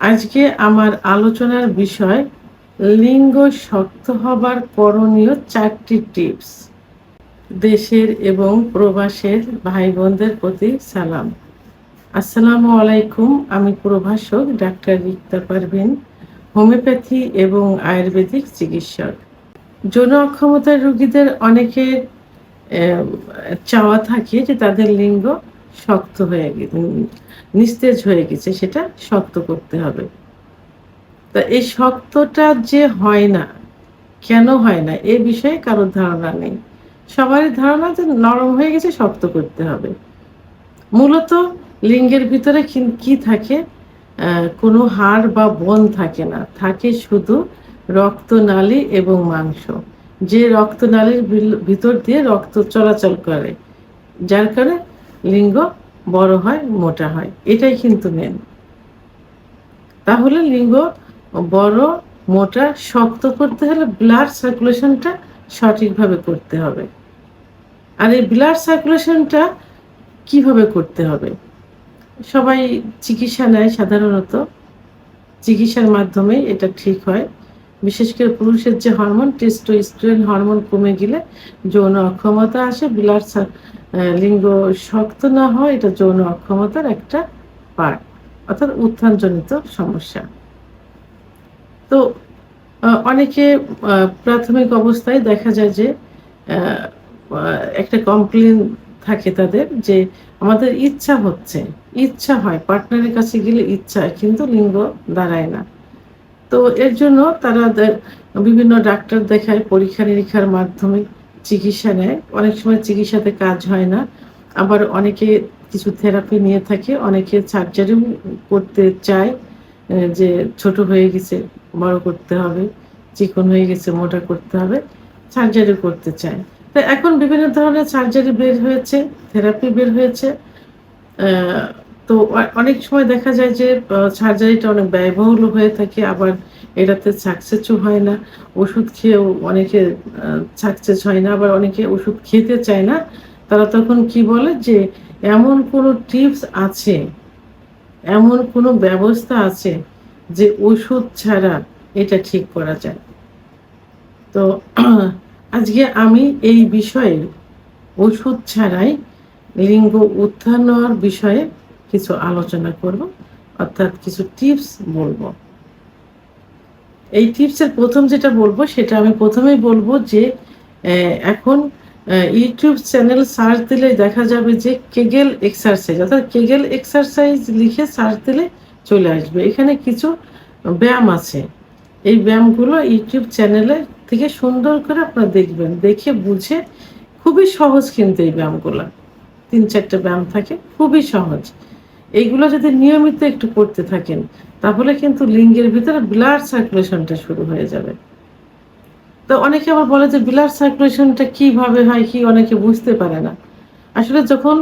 আজকে আমার আলোচনার বিষয় লিঙ্গ শক্ত হবার করণীয় চারটি টিপস। দেশের এবং প্রবাসের ভাই বোনদের প্রতি সালাম। আসসালামু আলাইকুম, আমি প্রভাষক ডাক্তার রিক্তা পারভিন, হোমিওপ্যাথি এবং আয়ুর্বেদিক চিকিৎসক। যৌন অক্ষমতার রোগীদের অনেকের চাওয়া থাকে যে তাদের লিঙ্গ শক্ত হয়ে নিস্তেজ হয়ে গেছে, সেটা শক্ত করতে হবে। তা এই শক্তটা যে হয় না, কেন হয় না, এ বিষয়ে কারোর ধারণা নেই। সবারই ধারণা যে নরম হয়ে গেছে, শক্ত করতে হবে। মূলত লিঙ্গের ভিতরে কি- থাকে? কোনো হাড় বা বন থাকে না। থাকে শুধু রক্তনালী এবং মাংস। যে রক্তনালীর ভিতর দিয়ে রক্ত চলাচল করে। যার কারণে লিঙ্গ বড় হয়, মোটা হয়। এটাই কিন্তু মেন তাহলে লিঙ্গ বড়, মোটা শক্ত করতে হলে ব্লাড সার্কুলেশনটা সঠিকভাবে করতে হবে। আর এই ব্লাড সার্কুলেশনটা কীভাবে করতে হবে? সবাই চিকিৎসা নেয় সাধারণত। চিকিৎসার মাধ্যমে এটা ঠিক হয়। বিশেষ করে পুরুষের যে হরমোন টেস্টোস্টেরন হরমোন কমে গেলে যৌন অক্ষমতা আসে ব্লাড লিঙ্গ শক্ত না হয়, এটা যৌন অক্ষমতার একটা পার্ট, অর্থাৎ উত্থানজনিত সমস্যা। তো অনেকে প্রাথমিক অবস্থায় দেখা যায় যে একটা কমপ্লেন থাকে তাদের যে, আমাদের ইচ্ছা হচ্ছে, ইচ্ছা হয় পার্টনারের কাছে গেলে ইচ্ছা কিন্তু লিঙ্গ দাঁড়ায় না। তো এর জন্য তারা বিভিন্ন ডাক্তার দেখায় পরীক্ষা নিরীক্ষার মাধ্যমে চিকিৎসা নেয়। অনেক সময় চিকিৎসাতে কাজ হয় না। আবার অনেকে কিছু থেরাপি নিয়ে থাকে, অনেকে সার্জারিও করতে চায় যে ছোট হয়ে গেছে, বড় করতে হবে, চিকন হয়ে গেছে, মোটা করতে হবে সার্জারি করতে চায়। তো এখন বিভিন্ন ধরনের সার্জারি বের হয়েছে থেরাপি বের হয়েছে তো অনেক সময় দেখা যায় যে সার্জারিটা অনেক ব্যয়বহুল হয়ে থাকে, আবার এটাতে সাকসেসও হয় না। ওষুধ খেয়েও অনেকে সাকসেস হয় না, আবার অনেকে ওষুধ খেতে চায় না। তারা তখন কি বলে যে, এমন কোনো টিপস আছে, এমন কোনো ব্যবস্থা আছে যে ওষুধ ছাড়া এটা ঠিক করা যায়? তো আজকে আমি এই বিষয়ে ওষুধ ছাড়াই লিঙ্গ উত্থান হওয়ার বিষয়ে কিছু আলোচনা করব, অর্থাৎ কিছু টিপস বলব। এই টিপসের প্রথম যেটা বলব, সেটা আমি প্রথমেই বলব যে এখন ইউটিউব চ্যানেল সার্চ দিলে দেখা যাবে যে কেগেল এক্সারসাইজ অর্থাৎ কেগেল এক্সারসাইজ লিখে সার্চ দিলে চলে আসবে। এখানে কিছু ব্যায়াম আছে। এই ব্যায়ামগুলো ইউটিউব চ্যানেলে থেকে সুন্দর করে আপনারা দেখবেন, দেখে বুঝে খুবই সহজ কিন্তু এই ব্যায়ামগুলো। তিন চারটে ব্যায়াম থাকে, খুবই সহজ। এইগুলো যদি নিয়মিত একটু করতে থাকেন, তাহলে কিন্তু লিঙ্গের ভিতরে ব্লাড সার্কুলেশনটা শুরু হয়ে যাবে। তো অনেকে আবার বলে যে ব্লাড সার্কুলেশনটা কীভাবে হয়, কি অনেকে বুঝতে পারে না। আসলে যখন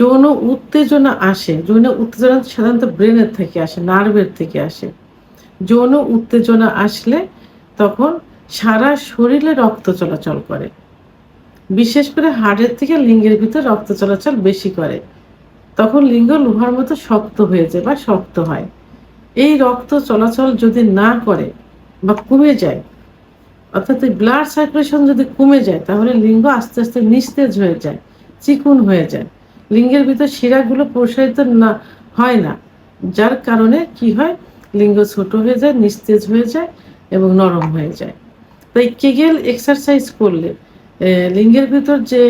যৌন উত্তেজনা আসে, যৌন উত্তেজনা সাধারণত ব্রেনের থেকে আসে, নার্ভের থেকে আসে। যৌন উত্তেজনা আসলে তখন সারা শরীরে রক্ত চলাচল করে। বিশেষ করে হাড়ের থেকে লিঙ্গের ভিতর রক্ত চলাচল বেশি করে। তখন লিঙ্গ লোহার মতো শক্ত হয়ে যায় বা শক্ত হয়। এই রক্ত চলাচল যদি না করে বা কমে যায়, অর্থাৎ এই ব্লাড সার্কুলেশন যদি কমে যায়, তাহলে লিঙ্গ আস্তে আস্তে নিস্তেজ হয়ে যায়, চিকুন হয়ে যায়। লিঙ্গের ভিতর শিরাগুলো প্রসারিত না, হয় না। যার কারণে কি হয়? লিঙ্গ ছোট হয়ে যায়, নিস্তেজ হয়ে যায় এবং নরম হয়ে যায়। তাই কেগেল এক্সারসাইজ করলে লিঙ্গের ভিতর যে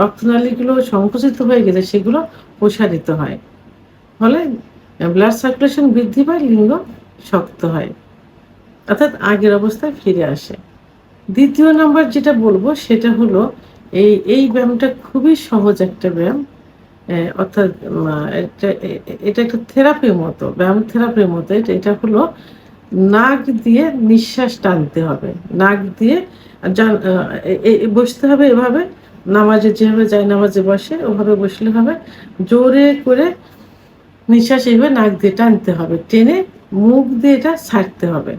রক্তনালীগুলো সংকুচিত হয়ে গেলে সেগুলো প্রসারিত হয়। ফলে ব্লাড সার্কুলেশন বৃদ্ধি পায়, লিঙ্গ শক্ত হয়। অর্থাৎ আগের অবস্থায় ফিরে আসে। দ্বিতীয় নাম্বার যেটা বলব, সেটা হলো এই এই ব্যায়ামটা খুবই সহজ একটা ব্যায়াম। অর্থাৎ এটা এটা একটা থেরাপির মতো, ব্যায়াম থেরাপির মতো। এটা এটা হলো নাক দিয়ে নিঃশ্বাস টানতে হবে। নাক দিয়ে বসতে হবে এভাবে। নামাজে যেভাবে যায়, নামাজে বসে, ওভাবে বসলে হবে। জোরে করে নিঃশ্বাস এইভাবে নাক দিয়ে টানতে হবে। টেনে মুখ দিয়ে এটা ছাড়তে হবে।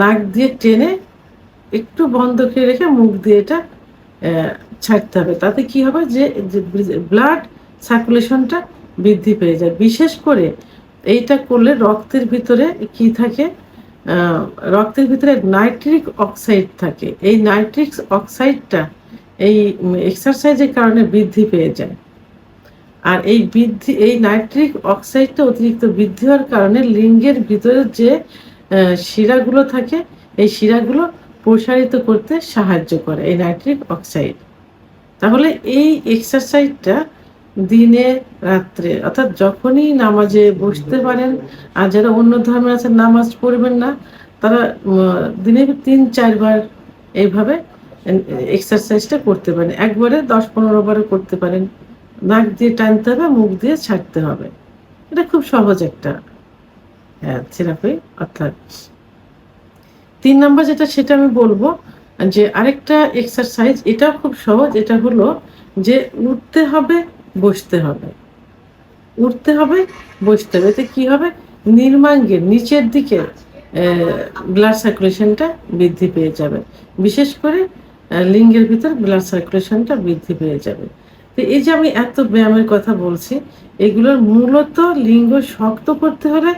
নাক দিয়ে টেনে একটু বন্ধ করে রেখে মুখ দিয়ে এটা ছাড়তে হবে। তাতে কি হবে যে ব্লাড সার্কুলেশনটা বৃদ্ধি পেয়ে যায়। বিশেষ করে এইটা করলে রক্তের ভিতরে কি থাকে? রক্তের ভিতরে নাইট্রিক অক্সাইড থাকে। এই নাইট্রিক অক্সাইডটা এই এক্সারসাইজের কারণে বৃদ্ধি পেয়ে যায়। আর এই বৃদ্ধি, এই নাইট্রিক অক্সাইডটা অতিরিক্ত বৃদ্ধি হওয়ার কারণে লিঙ্গের ভিতরে যে শিরাগুলো থাকে, এই শিরাগুলো প্রসারিত করতে সাহায্য করে, এই নাইট্রিক অক্সাইড। তাহলে এই এক্সারসাইজটা দিনে, রাত্রে। অর্থাৎ যখনই নামাজে বসতে পারেন, আর যারা অন্য ধর্মে আছে নামাজ পড়বেন না, তারা দিনে তিন, চারবার এইভাবে এক্সারসাইজটা করতে পারেন। একবারে দশ, পনেরো বারও করতে পারেন। নাক দিয়ে টানতে হবে, মুখ দিয়ে ছাড়তে হবে। এটা খুব সহজ একটা হ্যাঁ থেরাপি, অর্থাৎ। তিন নম্বর যেটা, সেটা আমি বলব, যে আরেকটা এক্সারসাইজ এটাও খুব সহজ, এটা হলো যে উঠতে হবে বসতে হবে। উঠতে হবে, বসতে হবে। এতে কি হবে? নির্মাঙ্গের নিচের দিকে ব্লাড সার্কুলেশনটা বৃদ্ধি পেয়ে যাবে। বিশেষ করে লিঙ্গের ভিতর ব্লাড সার্কুলেশনটা বৃদ্ধি পেয়ে যাবে। তো এই যে আমি এত ব্যায়ামের কথা বলছি, এগুলোর মূলত লিঙ্গ শক্ত করতে হলে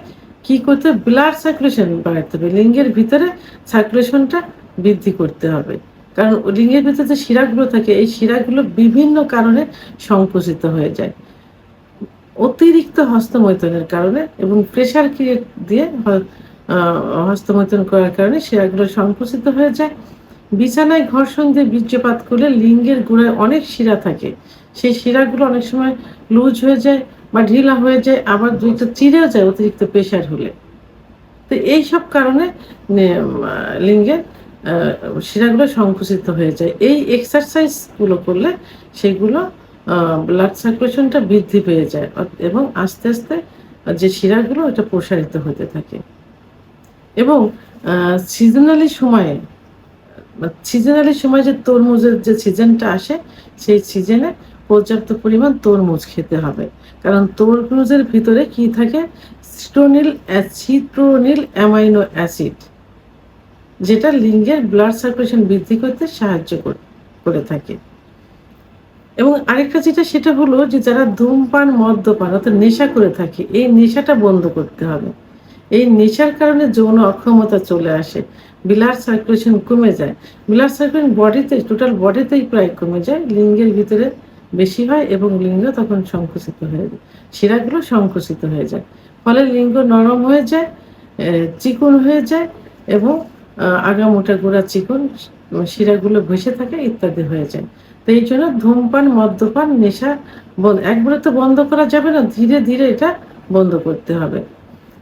কি করতে ব্লাড সার্কুলেশন বাড়াতে হবে। লিঙ্গের ভিতরে সার্কুলেশনটা বৃদ্ধি করতে হবে। কারণ লিঙ্গের ভিতরে যে শিরাগুলো থাকে, এই শিরাগুলো বিভিন্ন কারণে সংকুচিত হয়ে যায়। অতিরিক্ত হস্তমৈথনের কারণে এবং প্রেশার ক্রিয়েট দিয়ে হস্তমৈথন করার কারণে শিরাগুলো সংকুচিত হয়ে যায়। বিছানায় ঘর্ষণ দিয়ে বীর্যপাত করলে লিঙ্গের গোড়ায় অনেক শিরা থাকে। সেই শিরাগুলো অনেক সময় লুজ হয়ে যায় বা ঢিলা হয়ে যায়, আবার দুইটা চিরেও যায় অতিরিক্ত প্রেশার হলে। তো এই সব কারণে লিঙ্গের শিরাগুলো সংকুচিত হয়ে যায়। এই এক্সারসাইজগুলো করলে সেগুলো ব্লাড সার্কুলেশনটা বৃদ্ধি পেয়ে যায় এবং আস্তে আস্তে যে শিরাগুলো এটা প্রসারিত হতে থাকে। এবং সিজনালি সময়ে সিজনালি সময় যে তরমুজের যে সিজনটা আসে, সেই সিজনে পর্যাপ্ত পরিমাণ তরমুজ খেতে হবে। কারণ তরমুজের ভিতরে কি থাকে? সিট্রোনিল সিট্রোনিল অ্যামাইনো অ্যাসিড যেটা লিঙ্গের ব্লাড সার্কুলেশন বৃদ্ধি করতে সাহায্য করে থাকে। এবং আরেকটা যেটা, সেটা হলো যে যারা ধূমপান, মদ্যপান অর্থাৎ নেশা করে থাকে, এই নেশাটা বন্ধ করতে হবে। এই নেশার কারণে যৌন অক্ষমতা চলে আসে ব্লাড সার্কুলেশন কমে যায়। ব্লাড সার্কুলেশন বডিতে টোটাল বডিতেই প্রায় কমে যায়, লিঙ্গের ভিতরে বেশি হয় এবং লিঙ্গ তখন সংকুচিত হয়ে যায়, শিরাগুলো সংকুচিত হয়ে যায়। ফলে লিঙ্গ নরম হয়ে যায় চিকন হয়ে যায় এবং আহ, আগামোটা গোড়া চিকন শিরাগুলো ভেসে থাকে ইত্যাদি হয়ে যায়। তো এই জন্য ধূমপান মদ্যপান নেশা একবারে তো বন্ধ করা যাবে না ধীরে ধীরে এটা বন্ধ করতে হবে।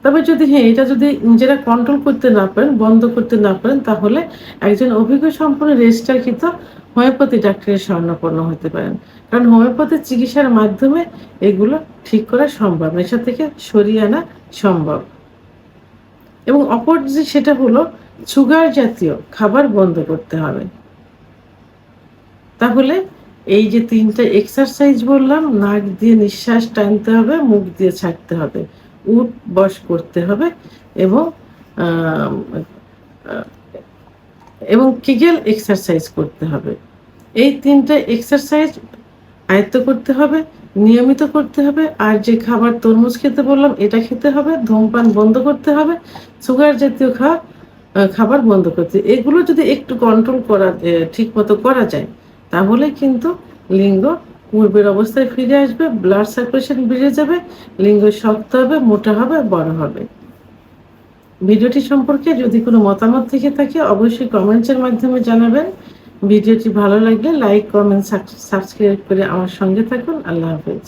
তবে যদি হ্যাঁ এটা যদি নিজেরা কন্ট্রোল করতে না পারেন বন্ধ করতে না পারেন তাহলে একজন অভিজ্ঞ সম্পন্ন রেজিস্টারকৃত হোমিওপ্যাথি ডাক্তারের স্বর্ণপন্ন হতে পারেন। কারণ হোমিওপ্যাথি চিকিৎসার মাধ্যমে এগুলো ঠিক করা সম্ভব নেশা থেকে সরিয়ে আনা সম্ভব। এবং অপর যে সেটা হলো সুগার জাতীয় খাবার বন্ধ করতে হবে। তাহলে এই যে তিনটা এক্সারসাইজ বললাম, নাক দিয়ে নিঃশ্বাস টানতে হবে, মুখ দিয়ে ছাড়তে হবে, উঠ, বস করতে হবে এবং এবং কিগেল এক্সারসাইজ করতে হবে। এই তিনটা এক্সারসাইজ আয়ত্ত করতে হবে, নিয়মিত করতে হবে, আর যে খাবার তরমুজ খেতে বললাম, এটা খেতে হবে, ধূমপান বন্ধ করতে হবে, সুগার জাতীয় খাওয়া খাবার বন্ধ করতে এগুলো যদি একটু কন্ট্রোল করা ঠিক মতো করা যায়, তাহলে কিন্তু লিঙ্গ পূর্বের অবস্থায় ফিরে আসবে ব্লাড সার্কুলেশন বেড়ে যাবে, লিঙ্গ শক্ত হবে, মোটা হবে, বড় হবে। ভিডিওটি সম্পর্কে যদি কোনো মতামত থেকে থাকে, অবশ্যই কমেন্টসের মাধ্যমে জানাবেন। ভিডিওটি ভালো লাগলে লাইক কমেন্ট সাবস্ক্রাইব করে আমার সঙ্গে থাকুন। আল্লাহ হাফেজ।